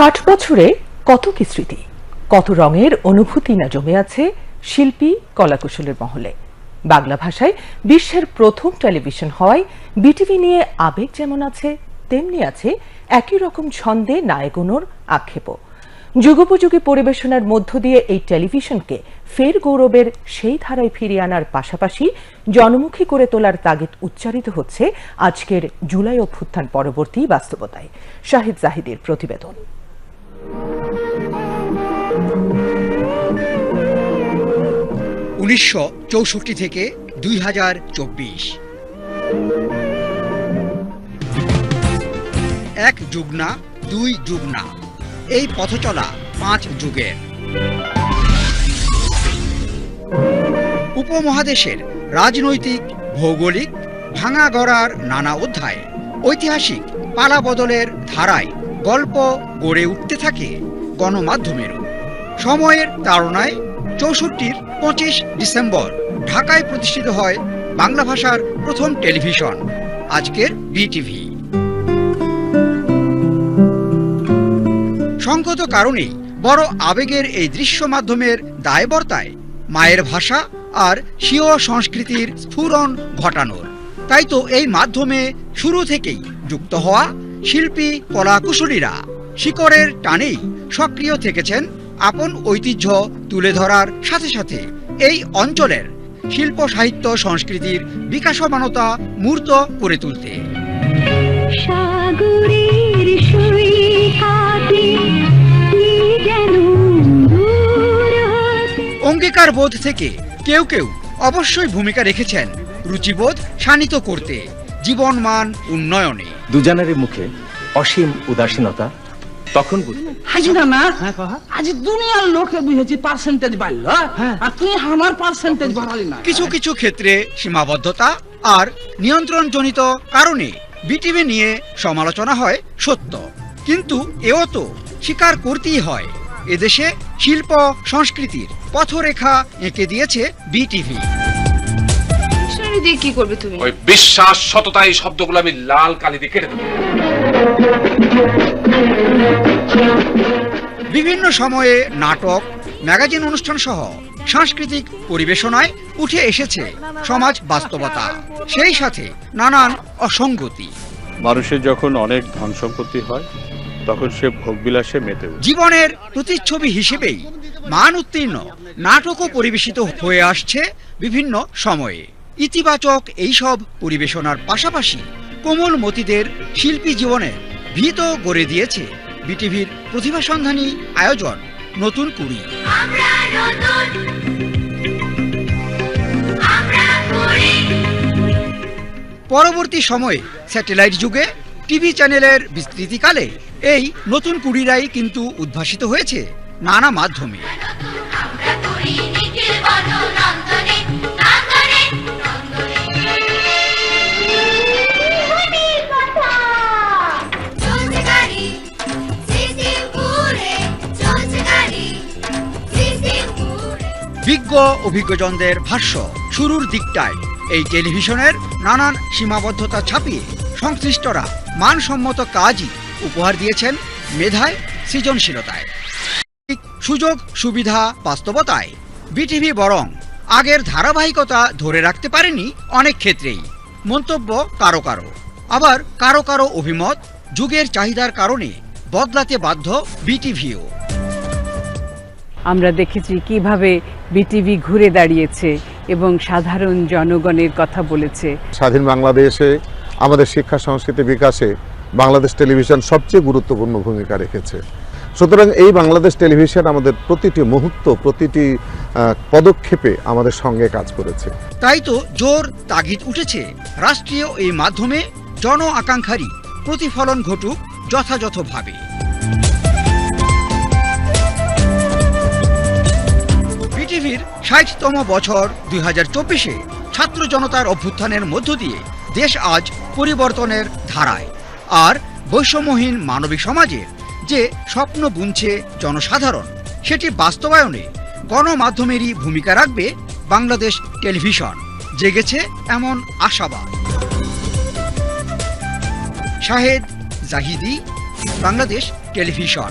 ষাট বছরে কত কি স্মৃতি? কত রঙের অনুভূতি না জমে আছে শিল্পী কলাকুশলের মহলে? বাংলা ভাষায় বিশ্বের প্রথম টেলিভিশন হওয়ায় বিটিভি নিয়ে আবেগ যেমন আছে, তেমনি আছে একই রকম ছন্দে নায়কনোর আক্ষেপও। যুগোপযোগী পরিবেশনার মধ্য দিয়ে এই টেলিভিশনকে ফের গৌরবের সেই ধারায় ফিরিয়ে আনার পাশাপাশি জনমুখী করে তোলার তাগিদ উচ্চারিত হচ্ছে আজকের জুলাই অভ্যুত্থান পরবর্তী বাস্তবতায়। শাহিদ জাহিদের প্রতিবেদন। উনিশশো চৌষট্টি থেকে দুই এক যুগ না, দুই যুগ না। এই পথ চলা পাঁচ যুগের। উপমহাদেশের রাজনৈতিক, ভৌগোলিক ভাঙা গড়ার নানা অধ্যায়, ঐতিহাসিক পালা বদলের ধারায় গল্প গড়ে উঠতে থাকে গণমাধ্যমেরও। সময়ের তাড়নায় চৌষট্টির পঁচিশ ডিসেম্বর ঢাকায় প্রতিষ্ঠিত হয় বাংলা ভাষার প্রথম টেলিভিশন, আজকের বিটিভি। সঙ্গত কারণেই বড় আবেগের এই দৃশ্য মাধ্যমের দায়বর্তায় মায়ের ভাষা আর স্বীয় সংস্কৃতির স্ফুরণ ঘটানোর। তাই তো এই মাধ্যমে শুরু থেকেই যুক্ত হওয়া শিল্পী কলাকুশলীরা শিকড়ের টানেই সক্রিয় থেকেছেন আপন ঐতিহ্য তুলে ধরার সাথে সাথে এই অঞ্চলের শিল্প সাহিত্য সংস্কৃতির বিকাশমানতা মূর্ত করে তুলতে। সাগরের অঙ্গীকার বোধ থেকে কেউ কেউ অবশ্যই ভূমিকা রেখেছেন রুচিবোধ শানিত করতে জীবনমান উন্নয়নে। দুজনেরই মুখে অসীম উদাসীনতা তখন বুঝলেন হাজি না আজি দুনিয়ার লোকে বুঝেছি পার্সেন্টেজ বাড়লো আর তুই আমার পার্সেন্টেজ বাড়ালি না। কিছু কিছু ক্ষেত্রে সীমাবদ্ধতা আর নিয়ন্ত্রণজনিত কারণে বিটিভি নিয়ে সমালোচনা হয় সত্য। কিন্তু এও তো স্বীকার করতেই হয় এদেশে শিল্প সংস্কৃতির পথরেখা এঁকে দিয়েছে বিটিভি ডিকশনারি দিয়ে কি করবে তুমি? ওই বিশ্বাস সততা এই শব্দগুলো আমি লাল কালি দিয়ে কেটে দেবো। বিভিন্ন সময়ে নাটক ম্যাগাজিন অনুষ্ঠান সহ সাংস্কৃতিক পরিবেশনায় উঠে এসেছে সমাজ বাস্তবতা। সেই সাথে নানান অসঙ্গতি। মানুষের যখন অনেক ধন সম্পত্তি হয় তখন সে ভোগবিলাসে মেতে জীবনের প্রতিচ্ছবি হিসেবেই মান উত্তীর্ণ নাটকও পরিবেশিত হয়ে আসছে বিভিন্ন সময়ে। ইতিবাচক এইসব পরিবেশনার পাশাপাশি কোমল মতিদের শিল্পী জীবনে ভীত গড়ে দিয়েছে বিটিভির প্রতিভা সন্ধানী আয়োজন নতুন কুড়ি। পরবর্তী সময়ে স্যাটেলাইট যুগে টিভি চ্যানেলের বিস্তৃতিকালে এই নতুন কুড়িরাই কিন্তু উদ্ভাসিত হয়েছে নানা মাধ্যমে। বিজ্ঞ অভিজ্ঞজনদের ভাষ্য, শুরুর দিকটায়। এই টেলিভিশনের নানান সীমাবদ্ধতা ছাপিয়ে সংশ্লিষ্টরা মানসম্মত কাজই উপহার দিয়েছেন মেধায়, সৃজনশীলতায়। সুযোগ, সুবিধা, বাস্তবতায়। বিটিভি বরং আগের ধারাবাহিকতা ধরে রাখতে পারেনি অনেক ক্ষেত্রেই। মন্তব্য কারও কারও। আবার কারও কারও অভিমত, যুগের চাহিদার কারণে বদলাতে বাধ্য বিটিভিও। আমরা দেখেছি কীভাবে বিটিভি ঘুরে দাঁড়িয়েছে এবং সাধারণ জনগণের কথা বলেছে। স্বাধীন বাংলাদেশে আমাদের শিক্ষা সংস্কৃতি বিকাশে বাংলাদেশ টেলিভিশন সবচেয়ে গুরুত্বপূর্ণ ভূমিকা রেখেছে। সুতরাং এই বাংলাদেশ টেলিভিশন আমাদের প্রতিটি মুহূর্ত প্রতিটি পদক্ষেপে আমাদের সঙ্গে কাজ করেছে। তাই তো জোর তাগিদ উঠেছে। রাষ্ট্রীয় এই মাধ্যমে জন আকাঙ্ক্ষারই প্রতিফলন ঘটুক যথাযথভাবে। ষাটতম বছর দুই হাজার চব্বিশে ছাত্র জনতার অভ্যুত্থানের মধ্য দিয়ে দেশ আজ পরিবর্তনের ধারায়। আর বৈষম্যহীন মানবিক সমাজের যে স্বপ্ন বুনছে জনসাধারণ, সেটি বাস্তবায়নে গণমাধ্যমেরই ভূমিকা রাখবে বাংলাদেশ টেলিভিশন। জেগেছে এমন আশাবাদ। শাহেদ জাহিদি, বাংলাদেশ টেলিভিশন।